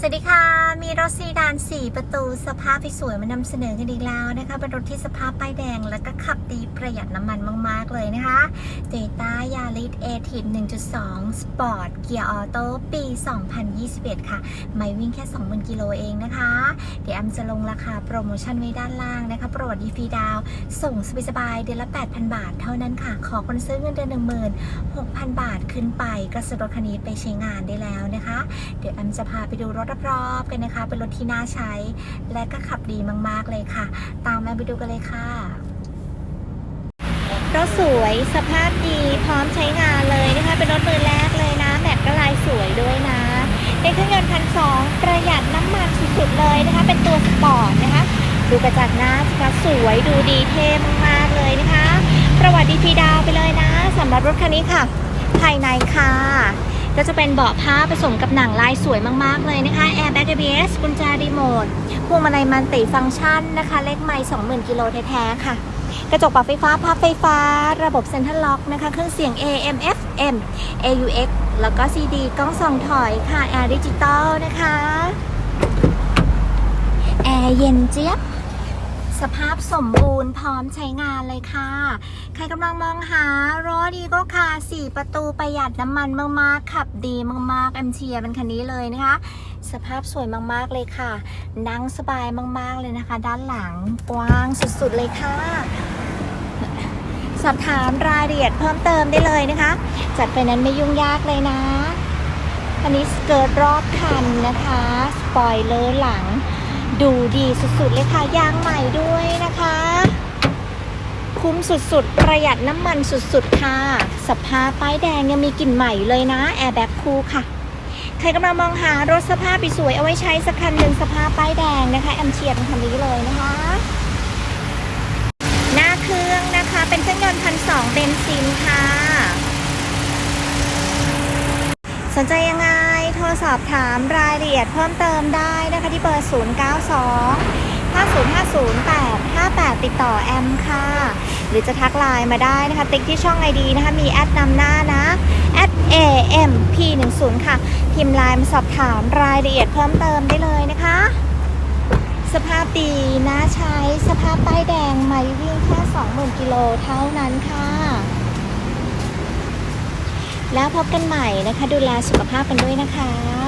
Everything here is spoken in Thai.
สวัสดีค่ะ มีรถซีดาน 4 ประตูสภาพที่สวยมานำเสนอกันอีกแล้วนะคะ เป็นรถที่สภาพป้ายแดง และก็ขับดีประหยัดน้ำมันมาก ๆ เลยนะคะ Toyota Yaris a t i 1.2 Sport เกียร์ออโต้ ปี 2021 ค่ะ ไม่วิ่งแค่ 20,000 กิโลเองนะคะ เดี๋ยวแอมจะลงราคาโปรโมชั่นไว้ด้านล่างนะคะโปรดดีฟีดาว ส่งสบายๆเดือนละ 8,000 บาทเท่านั้นค่ะ ขอคนซื้อเงินเดือน16,000 บาทขึ้นไปก็ซื้อรถคันนี้ไปใช้งานได้แล้วนะคะ เดี๋ยวแอมจะพาไปดูรถรอบๆกันนะคะ เป็นรถที่น่าใช้ และก็ขับดีมากๆเลยค่ะ ตามแอมไปดูกันเลยค่ะรถสวยสภาพดีพร้อมใช้งานเลยนะคะ เป็นรถมือแรกเลยนะแม็กก็ลายสวยด้วยนะเป็นเครื่องยนต์พันสองประหยัดน้ำมันสุดๆเลยนะคะ เป็นตัวสปอร์ตนะคะ ดูกระจกหน้าสิคะสวยดูดีเท่มากๆเลยนะคะ ประวัติดีพีดาวไปเลยนะสำหรับรถคันนี้ค่ะ ภายในค่ะ ก็จะเป็นเบาะผ้าผสมกับหนังลายสวยมากๆเลยนะคะ Air Bag ABS กุญแจรีโมทพวงมาลัยมันติฟังก์ชันนะคะ เลขไมล์20,000กิโลแท้ๆค่ะ กระจกปรับไฟฟ้าพับไฟฟ้า ระบบเซ็นทรัลล็อกนะคะ เครื่องเสียง AM FM AUX แล้วก็ CD กล้องส่องถอยค่ะแอร์ดิจิตอลนะคะ แอร์เย็นเจี๊ยบ สภาพสมบูรณ์พร้อมใช้งานเลยค่ะ ใครกำลังมองหารถดีก็ค่ะสี่ประตูประหยัดน้ำมันมากๆ ขับดีมากๆแอมเชียร์เป็นคันนี้เลยนะคะ สภาพสวยมากๆเลยค่ะ นั่งสบายมากๆเลยนะคะ ด้านหลังกว้างสุดๆเลยค่ะ สอบถามรายละเอียดเพิ่มเติมได้เลยนะคะ จัดไปนั้นไม่ยุ่งยากเลยนะคันนี้สเกิร์ตรอบคันนะคะ สปอยเลอร์หลัง ดูดีสุดๆเลยค่ะ ยางใหม่ด้วยนะคะ คุ้มสุดๆ ประหยัดน้ำมันสุดๆ ค่ะ สภาพป้ายแดงยังมีกลิ่นใหม่เลยนะ แอร์แบ็กคูลค่ะ ใครกำลังมองหารถสภาพสวยเอาไว้ใช้สักคันหนึ่งสภาพป้ายแดงนะคะ แอมเชียร์คันนี้เลยนะคะ หน้าเครื่องนะคะเป็นเครื่องยนต์พันสองเบนซินค่ะ สนใจยังไง รสอบถามรายละเอียดเพิ่มเติมได้นะคะที่เบอร์ 092 5050 858 ติดต่อแอมค่ะ หรือจะทักไลน์มาได้นะคะ ติ๊กที่ช่อง ID นะคะ มีแอดนำหน้านะแอด AMP10 ค่ะ พิมพ์ไลน์มาสอบถามรายละเอียดเพิ่มเติมได้เลยนะคะ สภาพดีน่าใช้สภาพป้ายแดงไม่วิ่งแค่ 20,000กิโลเท่านั้นค่ะ แล้วพบกันใหม่นะคะ ดูแลสุขภาพกันด้วยนะคะ